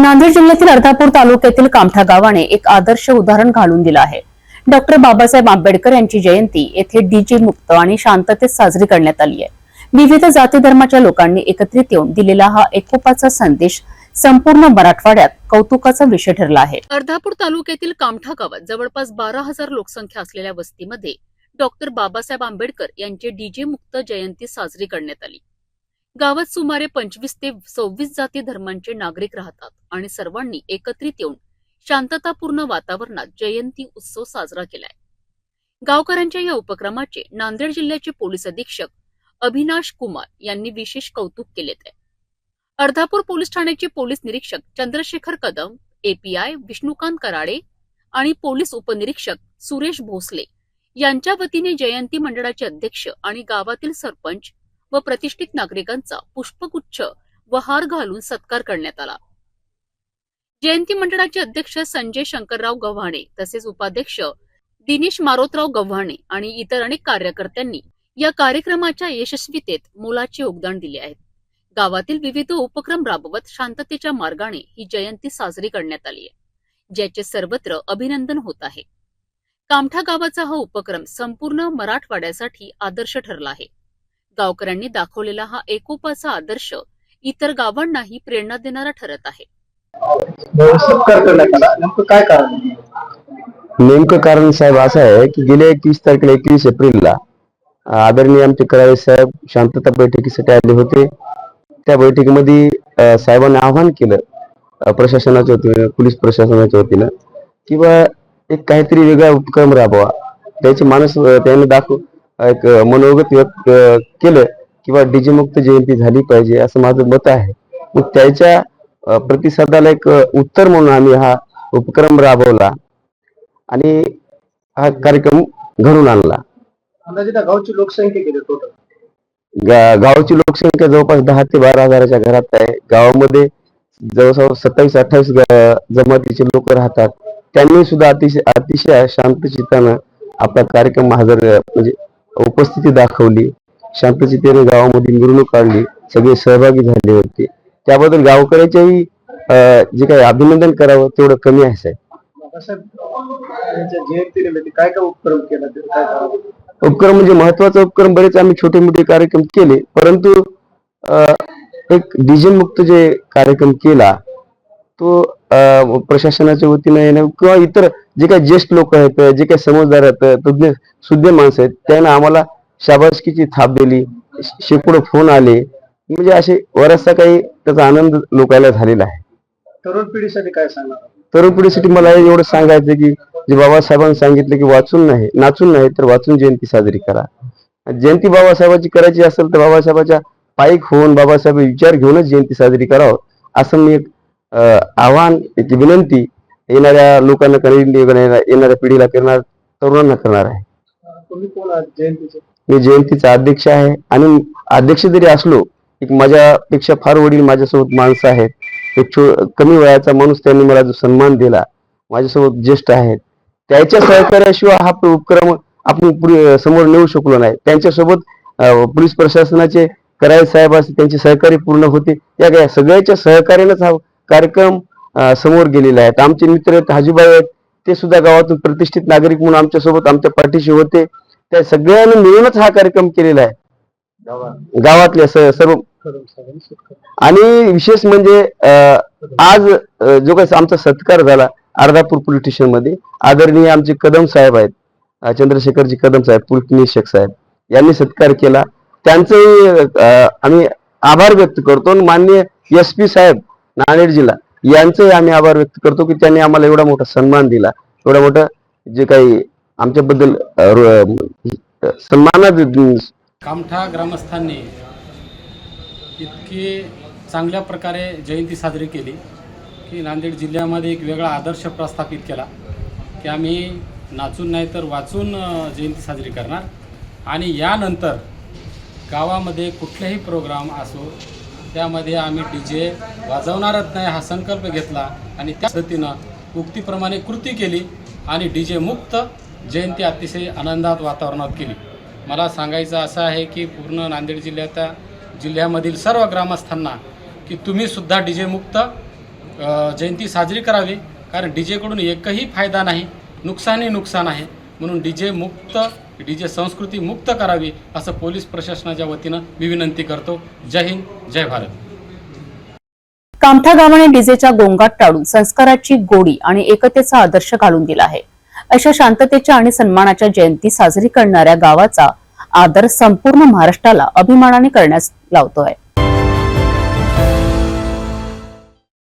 नांदेड जिल्ह्यातील अर्धापूर तालुक्यातील कामठा गावाने एक आदर्श उदाहरण घालून दिलं आहे. डॉक्टर बाबासाहेब आंबेडकर यांची जयंती येथे डीजे मुक्त आणि शांततेत साजरी करण्यात आली आहे. विविध जाती धर्माच्या लोकांनी एकत्रित येऊन दिलेला हा एकोपाचा संदेश संपूर्ण मराठवाड्यात कौतुकाचा विषय ठरला आहे. अर्धापूर तालुक्यातील कामठा गावात जवळपास बारा हजार लोकसंख्या असलेल्या वस्तीमध्ये डॉक्टर बाबासाहेब आंबेडकर यांची डीजे मुक्त जयंती साजरी करण्यात आली. गावात सुमारे पंचवीस ते सव्वीस जाती धर्मांचे नागरिक राहतात आणि सर्वांनी एकत्रित येऊन शांततापूर्ण वातावरणात जयंती उत्सव साजरा केलाय. गावकऱ्यांच्या या उपक्रमाचे नांदेड जिल्ह्याचे पोलीस अधीक्षक अभिनाश कुमार यांनी विशेष कौतुक केले आहे अर्धापूर पोलीस ठाण्याचे पोलीस निरीक्षक चंद्रशेखर कदम एपीआय विष्णुकांत कराडे आणि पोलीस उपनिरीक्षक सुरेश भोसले यांच्या वतीने जयंती मंडळाचे अध्यक्ष आणि गावातील सरपंच व प्रतिष्ठित नागरिकांचा पुष्पगुच्छ व हार घालून सत्कार करण्यात आला. जयंती मंडळाचे अध्यक्ष संजय शंकरराव गव्हाणे तसेच उपाध्यक्ष दिनेश मारोतराव गव्हाणे आणि इतर अनेक कार्यकर्त्यांनी या कार्यक्रमाच्या यशस्वीतेत मोलाचे योगदान दिले आहे. गावातील विविध उपक्रम राबवत शांततेच्या मार्गाने ही जयंती साजरी करण्यात आली आहे ज्याचे सर्वत्र अभिनंदन होत आहे. कामठा गावाचा हा उपक्रम संपूर्ण मराठवाड्यासाठी आदर्श ठरला आहे. गावकऱ्यांनी दाखवलेला हा एकोपाचा आदर्श इतर गावांनाही प्रेरणा देणारा ठरत आहे. काय कारण? नेमकं कारण साहेब असं आहे की गेल्या एकवीस तारखेला एकवीस एप्रिलला आदरणीय आमचे कराळे साहेब शांतता बैठकीसाठी आले होते. त्या बैठकीमध्ये साहेबांनी आवाहन केलं प्रशासनाच्या वतीनं पोलीस प्रशासनाच्या वतीनं किंवा एक काहीतरी वेगळा उपक्रम राबवा. त्याचे माणूस त्याने दाखव एक मनोगत व्यक्त केलं किंवा डीजे मुक्त जयंती झाली पाहिजे असं माझं मत आहे. मग त्याच्या प्रतिसादाला एक उत्तर म्हणून आम्ही हा उपक्रम राबवला आणि हा कार्यक्रम घडून आणला. गावची लोकसंख्या किती टोटल गावाची लोकसंख्या जवळपास दहा ते बारा हजाराच्या घरात आहे. गावामध्ये जवळजवळ सत्तावीस अठ्ठावीस जमातीचे लोक राहतात. त्यांनी सुद्धा अतिशय अतिशय शांतचित्तानं आपला कार्यक्रम हजर म्हणजे उपस्थिती दाखवली. शांतचितेने गावामध्ये मिरवणूक काढली. सगळे सहभागी झाले होते. त्याबद्दल गावकऱ्याच्याही जे काही अभिनंदन करावं तेवढं कमी आहे साहेब. काय काय उपक्रम केला? उपक्रम म्हणजे महत्त्वाचा उपक्रम बरेच आम्ही छोटे मोठे कार्यक्रम केले. परंतु एक डीजे मुक्त जे कार्यक्रम केला तो प्रशासनाच्या वतीनं येणं किंवा इतर जे काही ज्येष्ठ लोक आहेत जे काही समजदार आहेत तज्ञ सुज्ञ माणसं आहेत त्यानं आम्हाला शाबासकीची थाप दिली शेकडो फोन आले. म्हणजे असे बराचसा काही त्याचा आनंद लोकायला झालेला आहे. तरुण पिढीसाठी काय सांगणार तरुण पिढीसाठी मला एवढं सांगायचं की जे बाबासाहेबांनी सांगितलं की वाचून नाही नाचून नाही तर वाचून जयंती साजरी करा. जयंती बाबासाहेबांची करायची असेल तर बाबासाहेबाच्या पायीक होऊन बाबासाहेब विचार घेऊनच जयंती साजरी करावं असं मी एक आव्हान एक विनंती येणाऱ्या लोकांना करेल येणाऱ्या पिढीला करणार तरुणांना करणार आहे. तुम्ही कोण आहात? जयंतीचे. मी जयंतीचा अध्यक्ष आहे. आणि अध्यक्ष जरी असलो एक माझ्यापेक्षा फार वडील माझ्यासोबत माणसं आहेत. एक छो कमी वयाचा माणूस त्यांनी मला जो सन्मान दिला माझ्यासोबत ज्येष्ठ आहेत. त्याच्या सहकार्याशिवाय हा उपक्रम आपण समोर नेऊ शकलो नाही. त्यांच्यासोबत पोलीस प्रशासनाचे कराळे साहेब असतील त्यांचे सहकार्य पूर्ण होते. या काय सगळ्याच्या सहकार्यानेच हा कार्यक्रम समोर गेलेले आहेत. आमचे मित्र आहेत हाजीबाई आहेत. ते सुद्धा गावातून प्रतिष्ठित नागरिक म्हणून आमच्यासोबत आमच्या पाठीशी होते. त्या सगळ्यांनी मिळूनच हा कार्यक्रम केलेला आहे. गावातल्या सर्व आणि विशेष म्हणजे अं, आज जो काही आमचा सत्कार झाला अर्धापूर पोलीस स्टेशनमध्ये आदरणीय आमचे कदम साहेब आहेत. चंद्रशेखरजी कदम साहेब पोलीस निरीक्षक साहेब यांनी सत्कार केला. त्यांचे आम्ही आभार व्यक्त करतो. आणि माननीय एस पी साहेब नांदेड जिल्हा यांचंही आम्ही आभार व्यक्त करतो की त्यांनी आम्हाला एवढा मोठा सन्मान दिला. एवढा मोठा जे काही आमच्याबद्दल अं, सन्मानात कामठा ग्रामस्थांनी इतकी चांगल्या प्रकारे जयंती साजरी केली की नांदेड जिल्ह्यामध्ये एक वेगळा आदर्श प्रस्थापित केला की आम्ही नाचून नाही तर वाचून जयंती साजरी करणार. आणि यानंतर गावामध्ये कुठलेही प्रोग्राम असो त्यामध्ये आम्ही डी जे वाजवणारच नाही हा संकल्प घेतला आणि त्या पद्धतीनं उक्तीप्रमाणे कृती केली आणि डी जे मुक्त जयंती अतिशय आनंदात वातावरणात केली. मला सांगायचं असं आहे की पूर्ण नांदेड जिल्ह्याच्या जिल्ह्यामधील सर्व ग्रामस्थांना की तुम्हीसुद्धा डी जे मुक्त जयंती साजरी करावी कारण डी जेकडून एकही फायदा नाही नुकसानही नुकसान आहे. म्हणून डी जे मुक्त डी जे संस्कृती मुक्त करावी असं पोलीस प्रशासनाच्या वतीनं मी विनंती करतो. जय हिंद जय भारत. कामठा गावाने डीजेच्या गोंगाट टाळून संस्काराची गोडी आणि एकतेचा आदर्श घालून दिला आहे. अशा शांततेच्या आणि सन्मानाच्या जयंती साजरी करणाऱ्या गावाचा आदर संपूर्ण महाराष्ट्राला अभिमानाने करण्यास लावतोय